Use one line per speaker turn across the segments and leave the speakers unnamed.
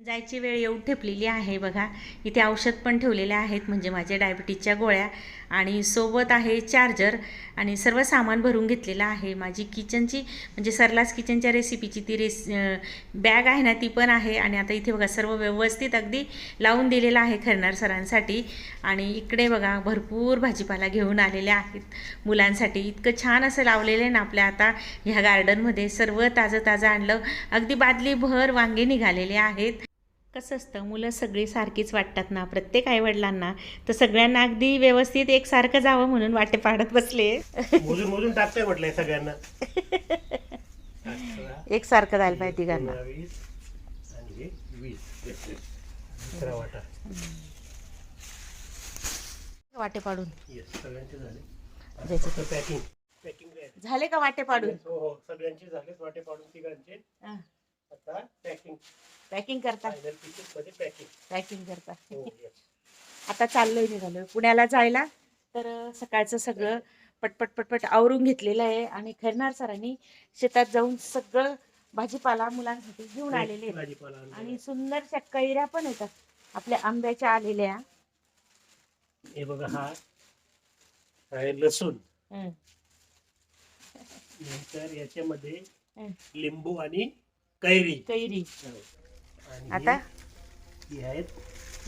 जायची वेळ येऊन ठेपलेली आहे बघा. इथे औषध पण ठेवलेले आहेत म्हणजे माझ्या डायबिटीजच्या गोळ्या आणि सोबत आहे चार्जर आणि सर्व सामान भरून घेतलेलं आहे. माझी किचनची म्हणजे सरलास किचनच्या रेसिपीची ती रेस बॅग आहे ना ती पण आहे आणि आता इथे बघा सर्व व्यवस्थित अगदी लावून दिलेलं आहे खरणार सरांसाठी. आणि इकडे बघा भरपूर भाजीपाला घेऊन आलेले आहेत. मुलांसाठी इतकं छान असं लावलेलं आहे ना आपल्या आता ह्या गार्डनमध्ये सर्व ताजं ताजं आणलं. अगदी बादली भर वांगे निघालेले आहेत. कसं असतं? मुलं सगळी सारखीच वाटतात ना. प्रत्येक आईवडिलांना. तर सगळ्यांना अगदी व्यवस्थित एकसारखं जावं म्हणून वाटे पाडत बसले.
मोजून मोजून टाकतोय म्हटलंय सगळ्यांना.
एकसारखं जायला पाहिजे तिघांना.
एकोणावीस आणि वीस. दुसरा वाटा.
वाटे पाडून.
येस सगळ्यांचे झाले.
ज्याचे
फक्त पॅकिंग पॅकिंग
झाले का वाटे पाडून?
हो हो. सगळ्यांचे झाले वाटे पाडून तिघांचे. आता पॅकिंग
पॅकिंग करता?
मध्ये पॅकिंग
पॅकिंग करता.
हो yes.
आता चाललोय निघालोय पुण्याला जायला तर अं, सकाळचं सगळं पटपट पटपट आवरून घेतलेलं आहे. आणि खैरनार सरांनी शेतात जाऊन सगळं भाजीपाला मुलांसाठी घेऊन आलेले आहेत.
भाजीपाला आणलेला.
आणि सुंदरशा कैऱ्या पण येतात. आपल्या आंब्याच्या आलेल्या.
हे बघा हा. आहे लसूण.
हं.
नंतर याच्यामध्ये
हं.
लिंबू आणि कैरी.
कैरी.
आणि
आता?
ही- आहेत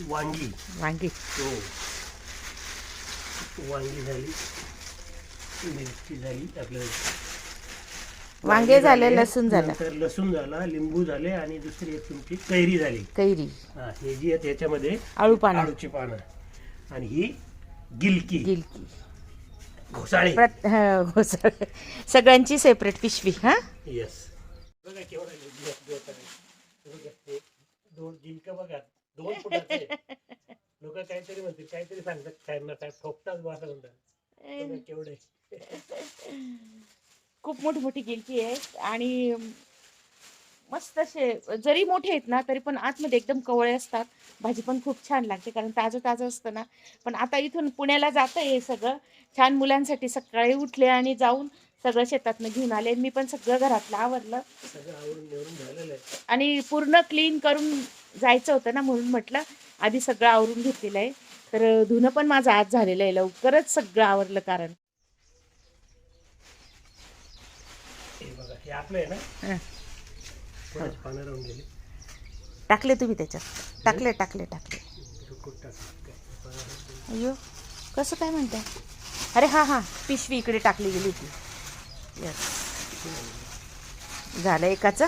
वांगी.
वांगी.
हो. वांगी झाली. मिरची झाली आपलं
वांगे झाले लसूण झालं.
नंतर लसूण झाला लिंबू झाले आणि दुसरी एक तुमची कैरी झाली.
कैरी.
हा हे जी आहेत याच्यामध्ये
आळू पानं.
आळूची पानं. आणि ही गिलकी.
गिलकी.
घोसाळे.
प्रत हं, घोसाळ. सगळ्यांची सेपरेट पिशवी हा?
येस बघा केवढा लिंबू आहे, दोन आहे. हे बघा, हे दोन गिलक बघा दोन फुटाचे. लोक काहीतरी म्हणतील काहीतरी सांगतात खायला काय ठोकतात बा म्हणतात. केवढे.
खूप मोठी मोठी गिलकी आहे आणि मस्त असे जरी मोठे आहेत ना तरी पण आतमध्ये एकदम कवळे असतात. भाजी पण खूप छान लागते कारण ताजं ताजं असतं ना. पण आता इथून पुण्याला जातं हे सगळं. छान मुलांसाठी सकाळी उठले आणि जाऊन सगळं शेतातनं घेऊन आले. मी पण सगळं घरातलं आवरलं.
सगळं आवरून निवडून झालेलं आहे.
आणि पूर्ण क्लीन करून जायचं होतं ना म्हणून म्हटलं आधी सगळं आवरून घेतलेलं आहे. तर धुणं पण माझं आज झालेलं आहे. लवकरच सगळं आवरलं कारण.
हे बघा हे आपलं आहे ना?
हं.
थोडंच पानं राहून गेले.
टाकले तुम्ही त्याच्यात. टाकले टाकले टाकले.
कुठं.
अयो कसं काय म्हणताय? अरे हा हा. पिशवी इकडे टाकली गेली होती. यस झालं एकाचं?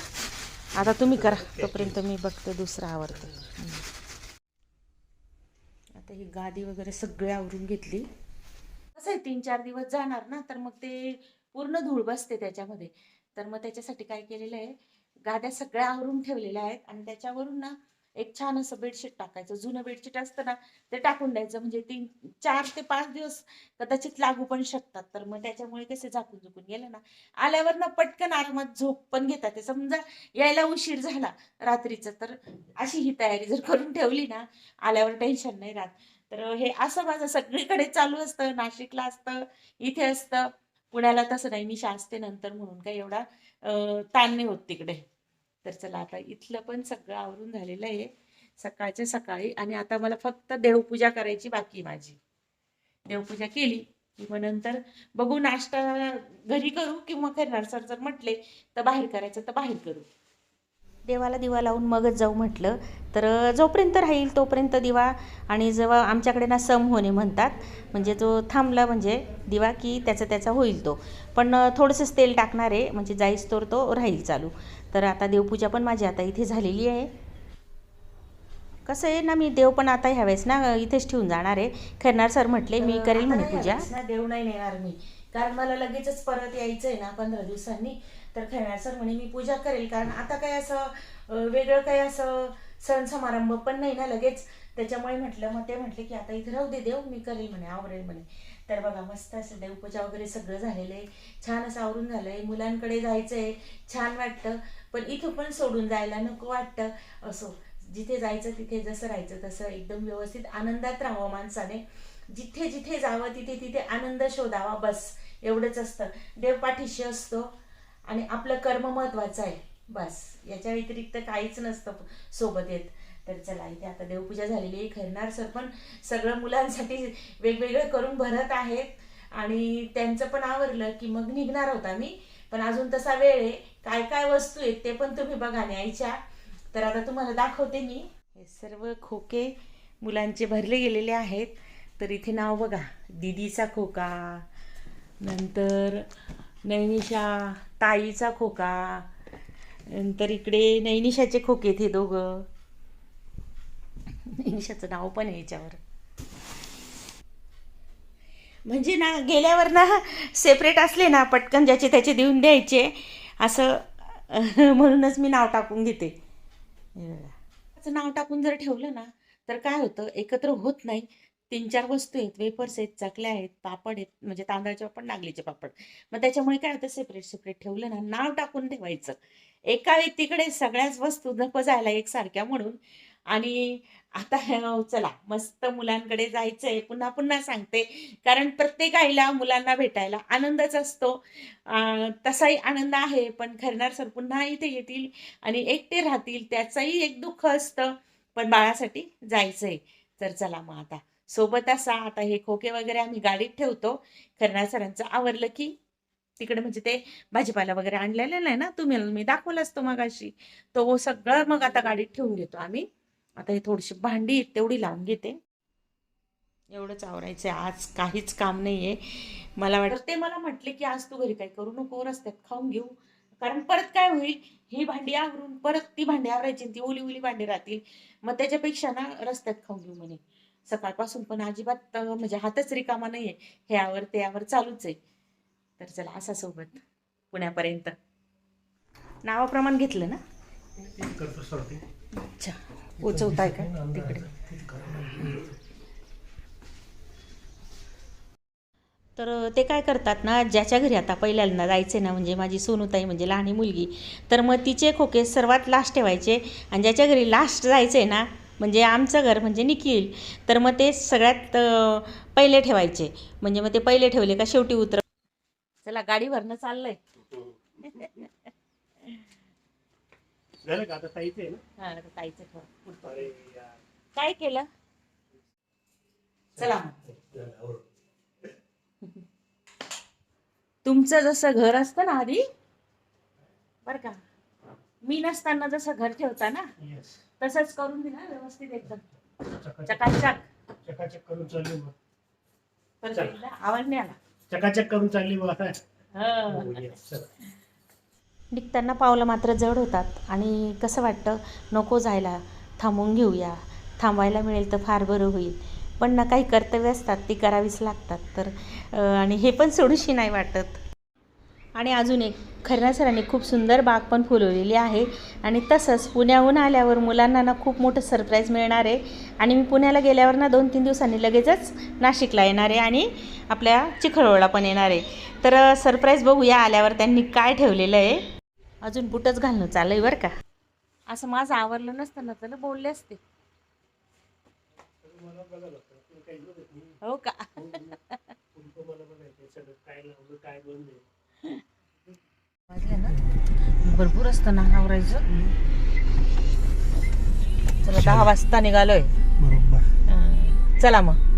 आता तुम्ही करा. तोपर्यंत मी बघते दुसरं आवडतं. आता ही गादी वगैरे सगळी आवरून घेतली. कसं आहे तीन चार दिवस जाणार ना तर मग ते पूर्ण धूळ बसते त्याच्यामध्ये. तर मग त्याच्यासाठी काय केलेलं आहे गाद्या सगळ्या आवरून ठेवलेल्या आहेत आणि त्याच्यावरून ना एक छान असं बेडशीट टाकायचं जुनं बेडशीट असतं ना ते टाकून द्यायचं. म्हणजे तीन चार ते पाच दिवस कदाचित लागू पण शकतात. तर मग त्याच्यामुळे कसे झाकून झुकून गेलं ना. आल्यावर ना पटकन आरामात झोप पण घेतात. समजा यायला उशीर झाला रात्रीचा तर अशी ही तयारी जर करून ठेवली ना आल्यावर टेन्शन नाही राहत. तर हे असं माझं सगळीकडे चालू असतं. नाशिकला असतं इथे असतं. पुण्याला तसं नाही. मी शासते नंतर म्हणून काही एवढा ताण नाही होत तिकडे. तर चला आता इथलं पण सगळं आवरून झालेलं आहे. सकाळच्या सकाळी आणि आता मला फक्त देवपूजा करायची बाकी माझी. देवपूजा केली की मग नंतर बघू नाश्ता घरी करू किंवा करणार. सर जर म्हटले तर बाहेर करायचं तर बाहेर करू. देवाला दिवा लावून मगच जाऊ म्हटलं तर जोपर्यंत राहील तोपर्यंत दिवा आणि जेव्हा आमच्याकडे ना सम होणे म्हणतात म्हणजे जो थांबला म्हणजे दिवा की त्याचा त्याचा होईल तो. पण थोडंसंच तेल टाकणार आहे म्हणजे जाईस्तोर तो राहील चालू. तर आता देवपूजा पण माझी आता इथे झालेली आहे. कसं आहे ना मी देव पण आता ह्यावेळेस ना इथेच ठेवून जाणार आहे. खरणार सर म्हटले मी करेल म्हणे पूजा. ना देव नाही नेणार मी. कारण मला लगेचच परत यायचं आहे ना पंधरा दिवसांनी. तर खरणार सर म्हणे मी पूजा करेल. कारण आता काय असं वेगळं काही असं सण समारंभ पण नाही ना लगेच. त्याच्यामुळे म्हटलं मग ते म्हटले की आता इथे राहू दे देव मी करेल म्हणे आवरेल म्हणे. तर बघा मस्त असं देवपूजा वगैरे सगळं झालेलं आहे. छान असं आवरून झालंय. मुलांकडे जायचंय. छान वाटतं. पण इथं पण सोडून जायला नको वाटतं. असो जिथे जायचं तिथे जसं राहायचं तसं एकदम व्यवस्थित आनंदात राहावं माणसाने. जिथे जिथे जावं तिथे तिथे आनंद शोधावा बस. एवढंच असतं. देव पाठीशी असतो आणि आपलं कर्म महत्वाचं आहे. बस. याच्या व्यतिरिक्त काहीच नसतं सोबत येत. तर चला इथे आता देवपूजा झालेली आहे खैरनार सर पण सगळं मुलांसाठी वेगवेगळं करून भरत आहेत. आणि त्यांचं पण आवरलं की मग निघणार होता मी पण अजून तसा वेळ आहे. काय काय वस्तू आहेत ते पण तुम्ही बघा न्यायच्या तर आता तुम्हाला दाखवते मी. हे सर्व खोके मुलांचे भरले गेलेले आहेत. तर इथे नाव बघा. दिदीचा खोका नंतर नैनिशा ताईचा खोका नंतर इकडे नैनिशाचे खोके आहेत हे दोघं. इंग्लिशाचं नाव पण आहे याच्यावर. म्हणजे ना गेल्यावर ना सेपरेट असले ना पटकन ज्याचे त्याचे देऊन द्यायचे. असं म्हणूनच मी नाव टाकून घेते. त्याचं नाव टाकून जर ठेवलं ना तर काय होतं? एकत्र होत नाही. तीन चार वस्तू आहेत. वेफर्स आहेत चकल्या आहेत पापड आहेत. म्हणजे तांदळाचे पापड नागलीचे पापड. मग त्याच्यामुळे काय होतं? सेपरेट सेपरेट ठेवलं ना नाव टाकून ठेवायचं. एका व्यक्तीकडे सगळ्याच वस्तू नको जायला एकसारख्या म्हणून आणि आता चला मस्त मुलांकडे जायचंय. पुन्हा पुन्हा सांगते. कारण प्रत्येक आईला मुलांना भेटायला आनंदच असतो. तसाही आनंद आहे पण खरणार सर पुन्हा इथे येतील आणि एकटे राहतील त्याचंही एक दुःख असतं. पण बाळासाठी जायचंय. तर चला मग आता सोबत असा आता हे खोके वगैरे आम्ही गाडीत ठेवतो. खरणार सरांचं आवरलं की तिकडे म्हणजे ते भाजीपाला वगैरे आणलेला नाही ना? तुम्ही मी दाखवलं असतो मगाशी. तो सगळं मग आता गाडीत ठेवून घेतो आम्ही. आता हे थोडीशी भांडी तेवढी लावून घेते. एवढंच आवरायचं आज काहीच काम नाही आहे मला वाटतं ते मला म्हटले की आज तू घरी काही करू नको रस्त्यात खाऊन घेऊ. कारण परत काय होईल? ही भांडी आवरून परत ती भांडी आवरायची आणि ती ओली ओली भांडी राहतील. मग त्याच्यापेक्षा ना रस्त्यात खाऊन घेऊ म्हणे. सकाळपासून पण अजिबात म्हणजे हातच रिकामा नाही आहे हे आवर ते आवर चालूच आहे. तर चला असा सोबत पुण्यापर्यंत. नावाप्रमाण घेतलं ना. अच्छा. पोचवताय का? तिकडे. तर ते काय करतात ना ज्याच्या घरी आता पहिल्यांदा जायचे ना म्हणजे माझी सोनूताई म्हणजे लहानी मुलगी तर मग तिचे खोके सर्वात लास्ट ठेवायचे. आणि ज्याच्या घरी लास्ट जायचे ना म्हणजे आमचं घर म्हणजे निखिल तर मग ते सगळ्यात पहिले ठेवायचे. म्हणजे मग ते पहिले ठेवले का शेवटी उतर चला गाडीवरनं चाललंय.
झालं का आता ताईचं आहे ना
हा आता ताईचं ठेवा पुढचं.
अरे यार.
काय केलं चला मग.
झालं, आवरून.
तुमचं जसं घर असतं ना आधी बर का मी नसताना जसं घर ठेवता ना
Yes.
तसंच करून दिला व्यवस्थित एकदम
चकाचक
चकाचक
चकाचक करून चालली मग
परत
चल.
एकदा आवाज नाही आला
चकाचक करून चालली मग आता
हं.
हो, yes. चला.
निघताना पावलं मात्र जड होतात. आणि कसं वाटतं? नको जायला. थांबून घेऊया. थांबायला मिळेल तर फार बरं होईल. पण ना काही कर्तव्य असतात ती करावीच लागतात. तर आणि हे पण सोडूशी नाही वाटत. आणि अजून एक खरना सरांनी खूप सुंदर बाग पण फुलवलेली आहे. आणि तसंच पुण्याहून आल्यावर मुलांना ना खूप मोठं सरप्राईज मिळणार आहे. आणि मी पुण्याला गेल्यावर ना दोन तीन दिवसांनी लगेचच नाशिकला येणार आहे आणि आपल्या चिखळवळा पण येणार आहे. तर सरप्राईज बघूया आल्यावर त्यांनी काय ठेवलेलं आहे. अजून बुटच घालणं चालू आहे बरं का. असं माझं आवरलं नसतं ना तर बोलले असते. हो का? ना? भरपूर असतं ना आवरायचं. चला दहा वाजता निघालोय.
बरोबर.
चला मग.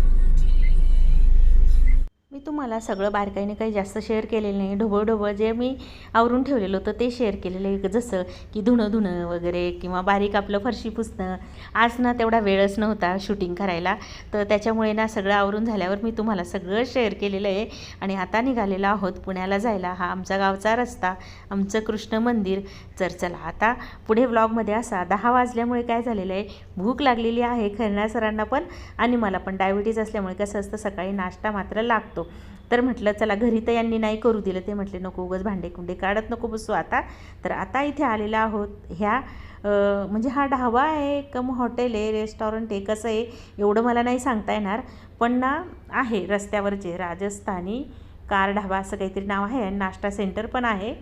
तुम्हाला सगळं बारकाईने काही जास्त शेअर केलेलं नाही. ढोबळ ढोबळ जे मी आवरून ठेवलेलं होतं ते शेअर केलेलं आहे. जसं की धुणं धुणं वगैरे किंवा बारीक आपलं फरशी पुसणं. आज ना तेवढा वेळच नव्हता शूटिंग करायला. तर त्याच्यामुळे ना सगळं आवरून झाल्यावर मी तुम्हाला सगळं शेअर केलेलं आहे. आणि आता निघालेलो आहोत पुण्याला जायला. हा आमचा गावचा रस्ता आमचं कृष्ण मंदिर. तर चला आता पुढे व्लॉगमध्ये असा. दहा वाजल्यामुळे काय झालेलं आहे? भूक लागलेली आहे. खरण्या सरांना पण आणि मला पण. डायबिटीज असल्यामुळे कसं असतं? सकाळी नाश्ता मात्र लागतो. तर म्हटलं चला घरी तर यांनी नाही करू दिलं. ते म्हटले नको उगच भांडे कुंडे काढत नको बसू आता. तर आता इथे आलेला आहोत. ह्या म्हणजे हा ढाबा आहे कम हॉटेल आहे रेस्टॉरंट आहे कसं आहे एवढं मला नाही सांगता येणार. पण ना आहे रस्त्यावरचे राजस्थानी कार ढाबा असं काहीतरी नाव आहे. आणि नाश्ता सेंटर पण आहे.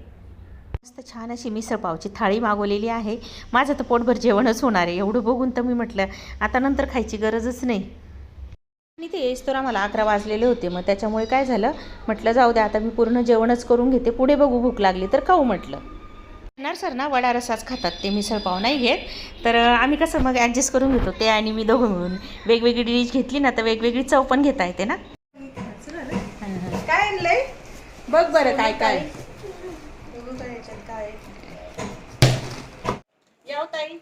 मस्त छान अशी मिसळपावची थाळी मागवलेली आहे. माझं तर पोटभर जेवणच होणार आहे. एवढं बघून तर मी म्हटलं आता नंतर खायची गरजच नाही. आणि ते येस तर आम्हाला अकरा वाजलेले होते. मग त्याच्यामुळे काय झालं? म्हटलं जाऊ द्या आता मी पूर्ण जेवणच करून घेते. पुढे बघू भूक लागली तर खाऊ म्हटलं. ना सर ना? वडा रसाच खातात ते मिसळ पाव. नाही घेत? तर आम्ही कसं मग ॲडजस्ट करून घेतो ते आणि मी दोघं मिळून. वेगवेगळी डिश घेतली ना तर वेगवेगळी चव पण घेता येते ना.
काय आणलंय
बघ बरं काय काय.
काय
ताई.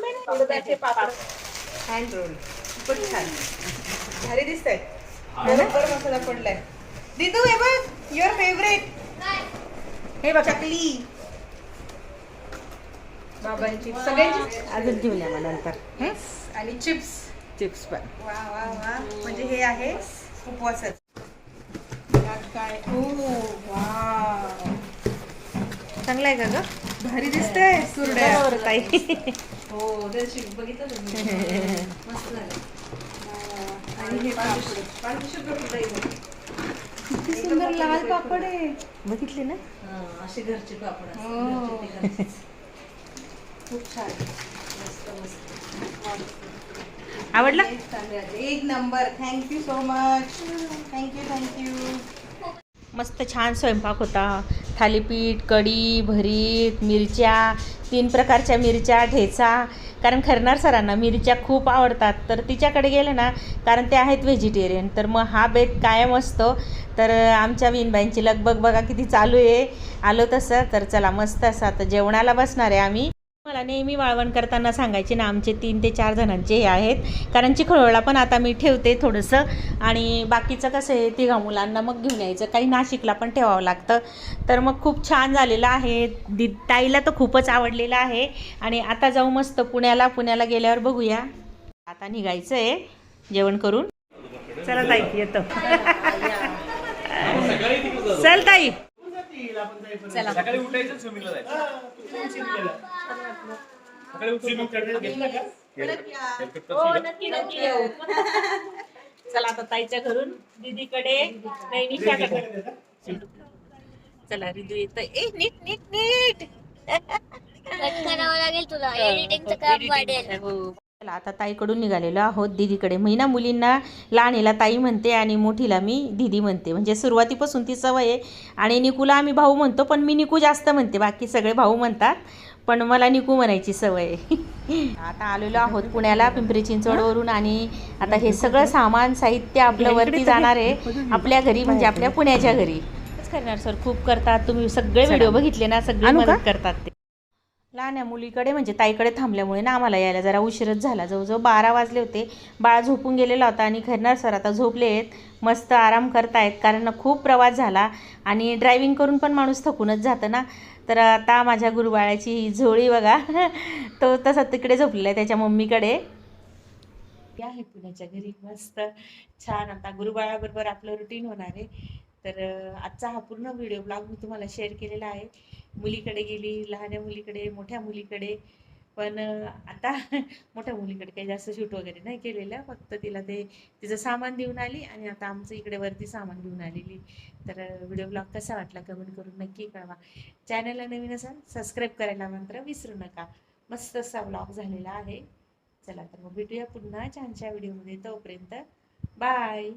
उडदाचे पापड. हँड रोल खूपच छान. भारी दिसत आहे बरोबर मसाला पडलाय. दिदू हे बघ युअर फेवरेट हे बघ चकली. बाबांची. सगळ्यांची
अजून घेऊया मग नंतर.
आणि चिप्स
चिप्स पण.
वा वा वा. म्हणजे हे आहे उपवासात यात काय? हो वा.
चांगलं आहे का ग?
भारी दिसतंय सुरड्या
ताई.
हो बघितलं तुम्ही. मस्त झालं. आणि हे पापड किती सुंदर लाल पापड आहे.
बघितले ना?
असे घरचे पापड.
हो. खूप छान.
मस्त मस्त.
आवडला.
एक number. Thank you so much thank you thank you
मस्त छान स्वयंपाक होता. थालीपीठ कढी भरीत मिरच्या तीन प्रकारच्या मिरच्या ठेचा. कारण खरणार सरांना मिरच्या खूप आवडतात. तर तिच्याकडे गेले ना कारण ते आहेत व्हेजिटेरियन. तर मग हा बेत कायम असतो. तर आमच्या विनबाईंची लगबग बघा किती चालू आहे. आलो तसं तर चला मस्त असं आता जेवणाला बसणार आहे आम्ही. मला नेहमी वाळवण करताना सांगायचे ना आमचे तीन ते चार जणांचे हे आहेत. कारण चिखळोळा पण आता मी ठेवते थोडंसं. आणि बाकीचं कसं आहे तिघा मुलांना मग घेऊन यायचं. काही नाशिकला पण ठेवावं लागतं. तर मग खूप छान झालेलं आहे. दि ताईला तर खूपच आवडलेलं आहे. आणि आता जाऊ मस्त पुण्याला. पुण्याला गेल्यावर बघूया. आता निघायचं आहे जेवण करून. चला ताई येतो. चल ताई.
चला. सकाळी उठायचं स्विमिंगला जायचं. सकाळी उठून करण्यात घेतलं का?
हो नक्की नक्की येऊ. चला आता ताईच्या घरून दीदीकडे नाही निशाकडे चला रिदू येत ए नीट नीट नीट.
कट करावं लागेल तुला. एडिटिंगचं काम वाढेल.
हो. चला आता ताईकडून निघालेलो आहोत दीदीकडे. महिना मुलींना लहानीला ताई म्हणते आणि मोठीला मी दीदी म्हणते. म्हणजे सुरुवातीपासून ती सवय आहे. आणि निकूला आम्ही भाऊ म्हणतो पण मी निकू जास्त म्हणते. बाकी सगळे भाऊ म्हणतात पण मला निकू म्हणायची सवय आहे. आता आलेलो आहोत पुण्याला पिंपरी चिंचवडवरून आणि आता हे सगळं सामान साहित्य आपलं वरती जाणार आहे. आपल्या घरी म्हणजे आपल्या पुण्याच्या घरी. करणार सर. खूप करतात तुम्ही. सगळे व्हिडिओ बघितले ना सगळे मदत करतात ते. लहान्या मुलीकडे म्हणजे ताईकडे थांबल्यामुळे ना आम्हाला यायला जरा उशीरच झाला. जवळजवळ बारा वाजले होते. बाळा झोपून गेलेला होता आणि खरणार सर आता झोपले आहेत. मस्त आराम करतायत कारण खूप प्रवास झाला आणि ड्रायव्हिंग करून पण माणूस थकूनच जातं ना. तर आता माझ्या गुरुबाळाची ही झोळी बघा. तो तसा तिकडे झोपलेला आहे त्याच्या मम्मीकडे. आहे पुण्याच्या घरी. मस्त. छान. आता गुरुबाळाबरोबर आपलं रुटीन होणार आहे. तर आजचा हा पूर्ण व्हिडिओ ब्लॉग मी तुम्हाला शेअर केलेला आहे. मुलीकडे गेली लहान्या मुलीकडे मोठ्या मुलीकडे. पण आता मोठ्या मुलीकडे काही जास्त शूट वगैरे नाही केलेलं. फक्त तिला ते तिचं सामान देऊन आली आणि आता आमचं इकडे वरती सामान घेऊन आलेली. तर व्हिडिओ ब्लॉग कसा वाटला कमेंट करून नक्की कळवा. चॅनलला नवीन असाल सबस्क्राईब करायला मात्र विसरू नका. मस्त असा ब्लॉग झालेला आहे. चला तर मग भेटूया पुन्हा छानशा व्हिडिओमध्ये. तोपर्यंत बाय!